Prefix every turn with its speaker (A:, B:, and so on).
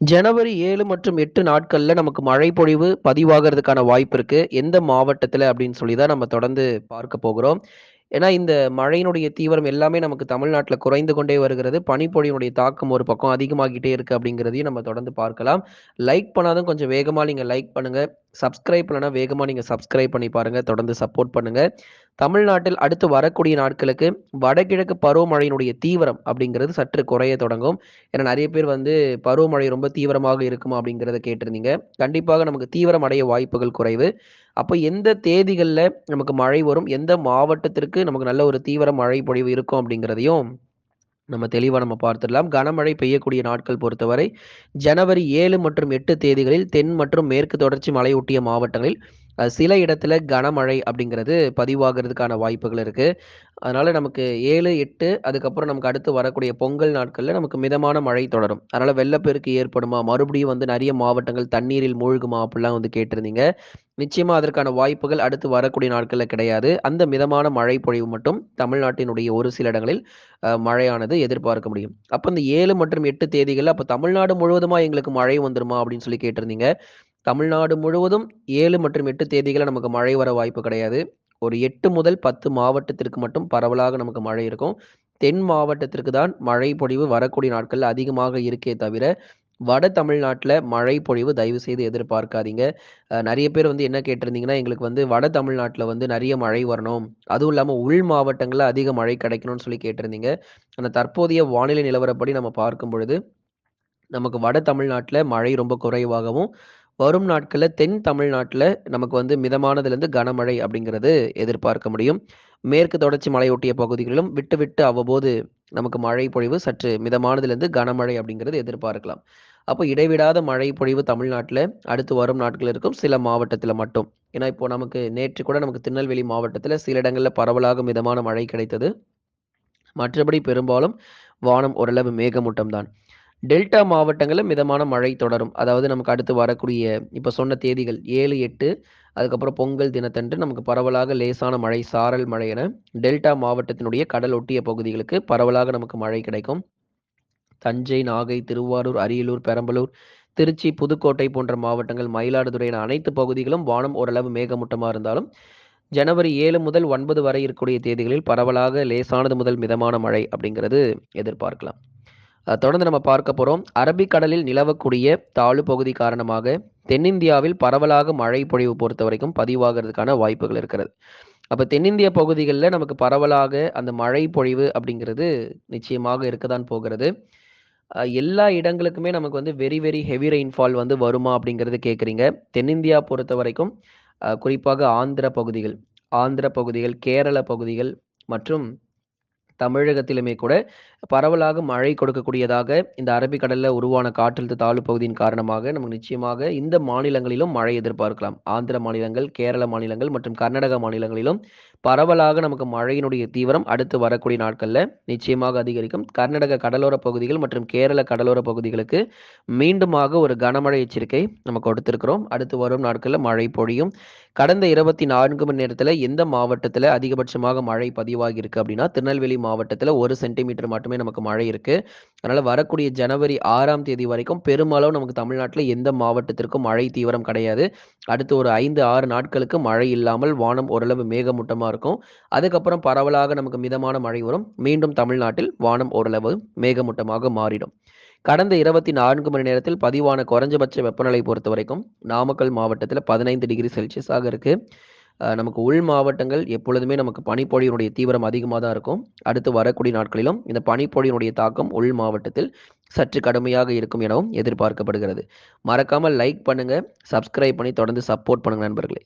A: ஜனவரி ஏழு மற்றும் எட்டு நாட்கள்ல நமக்கு மழை பொழிவு பதிவாகிறதுக்கான வாய்ப்பு இருக்கு. எந்த மாவட்டத்தில் அப்படின்னு சொல்லி தான் நம்ம தொடர்ந்து பார்க்க போகிறோம். ஏன்னா, இந்த மழையினுடைய தீவிரம் எல்லாமே நமக்கு தமிழ்நாட்டில் குறைந்து கொண்டே வருகிறது. பனிப்பொழியினுடைய தாக்கம் ஒரு பக்கம் அதிகமாகிட்டே இருக்கு அப்படிங்கிறதையும் நம்ம தொடர்ந்து பார்க்கலாம். லைக் பண்ணாதான் கொஞ்சம் வேகமாக நீங்கள் லைக் பண்ணுங்க. சப்ஸ்கிரைப் பண்ணலனா வேகமாக நீங்கள் சப்ஸ்கிரைப் பண்ணி பாருங்க. தொடர்ந்து சப்போர்ட் பண்ணுங்க. தமிழ்நாட்டில் அடுத்து வரக்கூடிய நாட்களுக்கு வடகிழக்கு பருவமழையினுடைய தீவிரம் அப்படிங்கிறது சற்று குறைய தொடங்கும். ஏன்னா நிறைய பேர் வந்து பருவமழை ரொம்ப தீவிரமாக இருக்குமா அப்படிங்கிறத கேட்டிருந்தீங்க. கண்டிப்பாக நமக்கு தீவிரம் அடைய வாய்ப்புகள் குறைவு. அப்போ எந்த தேதிகளில் நமக்கு மழை வரும்? எந்த மாவட்டத்திற்கு நமக்கு நல்ல ஒரு தீவிர மழை பொழிவு இருக்கும் அப்படிங்கிறதையும் நம்ம தெளிவாக நம்ம பார்த்துடலாம். கனமழை பெய்யக்கூடிய நாட்கள் பொறுத்தவரை ஜனவரி ஏழு மற்றும் எட்டு தேதிகளில் தென் மற்றும் மேற்கு தொடர்ச்சி மலையொட்டிய மாவட்டங்களில் சில இடத்துல கனமழை அப்படிங்கிறது பதிவாகிறதுக்கான வாய்ப்புகள் இருக்கு. அதனால நமக்கு 7, 8 அதுக்கப்புறம் நமக்கு அடுத்து வரக்கூடிய பொங்கல் நாட்களில் நமக்கு மிதமான மழை தொடரும். அதனால வெள்ளப்பெருக்கு ஏற்படுமா? மறுபடியும் வந்து நிறைய மாவட்டங்கள் தண்ணீரில் மூழ்குமா? அப்படிலாம் வந்து கேட்டிருந்தீங்க. நிச்சயமா அதற்கான வாய்ப்புகள் அடுத்து வரக்கூடிய நாட்களில் கிடையாது. அந்த மிதமான மழை பொழிவு மட்டும் தமிழ்நாட்டினுடைய ஒரு சில இடங்களில் மழையானது எதிர்பார்க்க முடியும். அப்போ இந்த ஏழு மற்றும் எட்டு தேதிகளில் அப்போ தமிழ்நாடு முழுவதுமா எங்களுக்கு மழை வந்துருமா? அப்படின்னு சொல்லி கேட்டிருந்தீங்க. தமிழ்நாடு முழுவதும் ஏழு மற்றும் எட்டு தேதிகளில் நமக்கு மழை வர வாய்ப்பு கிடையாது. ஒரு எட்டு முதல் 10 மாவட்டத்திற்கு மட்டும் பரவலாக நமக்கு மழை இருக்கும். தென் மாவட்டத்திற்கு தான் மழை பொழிவு வரக்கூடிய நாட்கள் அதிகமாக இருக்கே தவிர, வட தமிழ்நாட்டில் மழை பொழிவு தயவு செய்து எதிர்பார்க்காதீங்க. நிறைய பேர் வந்து என்ன கேட்டிருந்தீங்கன்னா, எங்களுக்கு வந்து வட தமிழ்நாட்டில் வந்து நிறைய மழை வரணும். அதுவும் இல்லாமல் உள் மாவட்டங்களில் அதிக மழை கிடைக்கணும்னு சொல்லி கேட்டிருந்தீங்க. அந்த தற்போதைய வானிலை நிலவரப்படி நம்ம பார்க்கும் பொழுது, நமக்கு வட தமிழ்நாட்டில் மழை ரொம்ப குறைவாகவும், வரும் நாட்களில் தென் தமிழ்நாட்டில் நமக்கு வந்து மிதமானதுலேருந்து கனமழை அப்படிங்கிறது எதிர்பார்க்க முடியும். மேற்கு தொடர்ச்சி மலையொட்டிய பகுதிகளிலும் விட்டு விட்டு அவ்வப்போது நமக்கு மழை பொழிவு சற்று மிதமானதுலேருந்து கனமழை அப்படிங்கிறது எதிர்பார்க்கலாம். அப்போ இடைவிடாத மழை பொழிவு தமிழ்நாட்டில் அடுத்து வரும் நாட்கள் இருக்கும். சில மாவட்டத்தில் மட்டும். ஏன்னா, இப்போ நமக்கு நேற்று கூட நமக்கு திருநெல்வேலி மாவட்டத்தில் சில இடங்களில் பரவலாக மிதமான மழை கிடைத்தது. மற்றபடி பெரும்பாலும் வானம் ஓரளவு மேகமூட்டம் தான். டெல்டா மாவட்டங்களில் மிதமான மழை தொடரும். அதாவது நமக்கு அடுத்து வரக்கூடிய இப்போ சொன்ன தேதிகள் 7, 8 அதுக்கப்புறம் பொங்கல் தினத்தன்று நமக்கு பரவலாக லேசான மழை, சாரல் மழை என டெல்டா மாவட்டத்தினுடைய கடல் ஒட்டிய பகுதிகளுக்கு பரவலாக நமக்கு மழை கிடைக்கும். தஞ்சை, நாகை, திருவாரூர், அரியலூர், பெரம்பலூர், திருச்சி, புதுக்கோட்டை போன்ற மாவட்டங்கள், மயிலாடுதுறை என அனைத்து பகுதிகளும் வானம் ஓரளவு மேகமூட்டமாக இருந்தாலும், ஜனவரி ஏழு முதல் ஒன்பது வரை இருக்கக்கூடிய தேதிகளில் பரவலாக லேசானது முதல் மிதமான மழை அப்படிங்கிறது எதிர்பார்க்கலாம். தொடர்ந்து நம்ம பார்க்க போகிறோம் அரபிக்கடலில் நிலவக்கூடிய தாழ்வு பகுதி காரணமாக தென்னிந்தியாவில் பரவலாக மழை பொழிவு பொறுத்தவரைக்கும் பதிவாகிறதுக்கான வாய்ப்புகள் இருக்கிறது. அப்போ தென்னிந்திய பகுதிகளில் நமக்கு பரவலாக அந்த மழை பொழிவு அப்படிங்கிறது நிச்சயமாக இருக்க தான் போகிறது. எல்லா இடங்களுக்குமே நமக்கு வந்து வெரி வெரி ஹெவி ரெயின்ஃபால் வந்து வருமா? அப்படிங்கிறது கேட்குறீங்க. தென்னிந்தியா பொறுத்த வரைக்கும் குறிப்பாக ஆந்திர பகுதிகள், ஆந்திர பகுதிகள், கேரள பகுதிகள் மற்றும் தமிழகத்திலுமே கூட பரவலாக மழை கொடுக்கக்கூடியதாக இந்த அரபிக்கடலில் உருவான காற்றழுத்த தாழ்வு பகுதியின் காரணமாக நமக்கு நிச்சயமாக இந்த மாநிலங்களிலும் மழை எதிர்பார்க்கலாம். ஆந்திர மாநிலங்கள், கேரள மாநிலங்கள் மற்றும் கர்நாடக மாநிலங்களிலும் பரவலாக நமக்கு மழையினுடைய தீவிரம் அடுத்து வரக்கூடிய நாட்களில் நிச்சயமாக அதிகரிக்கும். கர்நாடக கடலோர பகுதிகள் மற்றும் கேரள கடலோர பகுதிகளுக்கு மீண்டுமாக ஒரு கனமழை எச்சரிக்கை நம்ம கொடுத்திருக்கிறோம். அடுத்து வரும் நாட்களில் மழை பொழியும். கடந்த 24 மணி நேரத்தில் எந்த மாவட்டத்தில் அதிகபட்சமாக மழை பதிவாகி இருக்கு அப்படின்னா, திருநெல்வேலி மாவட்டத்தில் ஒரு சென்டிமீட்டர் மட்டுமே நமக்கு மழை இருக்கு. அதனால வரக்கூடிய ஜனவரி ஆறாம் தேதி வரைக்கும் பெருமளவு நமக்கு தமிழ்நாட்டில் எந்த மாவட்டத்திற்கும் மழை தீவிரம் கிடையாது. அடுத்து ஒரு 5, 6 நாட்களுக்கு மழை இல்லாமல் வானம் ஓரளவு மேகமூட்டமாக இருக்கும். அதுக்கப்புறம் பரவலாக நமக்கு மிதமான மழை வரும். மீண்டும் தமிழ்நாட்டில் வானம் ஓரளவு மேகமூட்டமாக மாறிடும். கடந்த 24 மணி நேரத்தில் பதிவான குறைஞ்சபட்ச வெப்பநிலை பொறுத்த வரைக்கும் நாமக்கல் மாவட்டத்தில் பதினைந்து டிகிரி செல்சியஸாக இருக்குது நமக்கு உள் மாவட்டங்கள் எப்பொழுதுமே நமக்கு பனிப்பொழிவினுடைய தீவிரம் அதிகமாக தான் இருக்கும். அடுத்து வரக்கூடிய நாட்களிலும் இந்த பனிப்பொழிவினுடைய தாக்கம் உள் மாவட்டத்தில் சற்று கடுமையாக இருக்கும் எனவும் எதிர்பார்க்கப்படுகிறது. மறக்காமல் லைக் பண்ணுங்கள் சப்ஸ்கிரைப் பண்ணி தொடர்ந்து சப்போர்ட் பண்ணுங்கள் நண்பர்களே.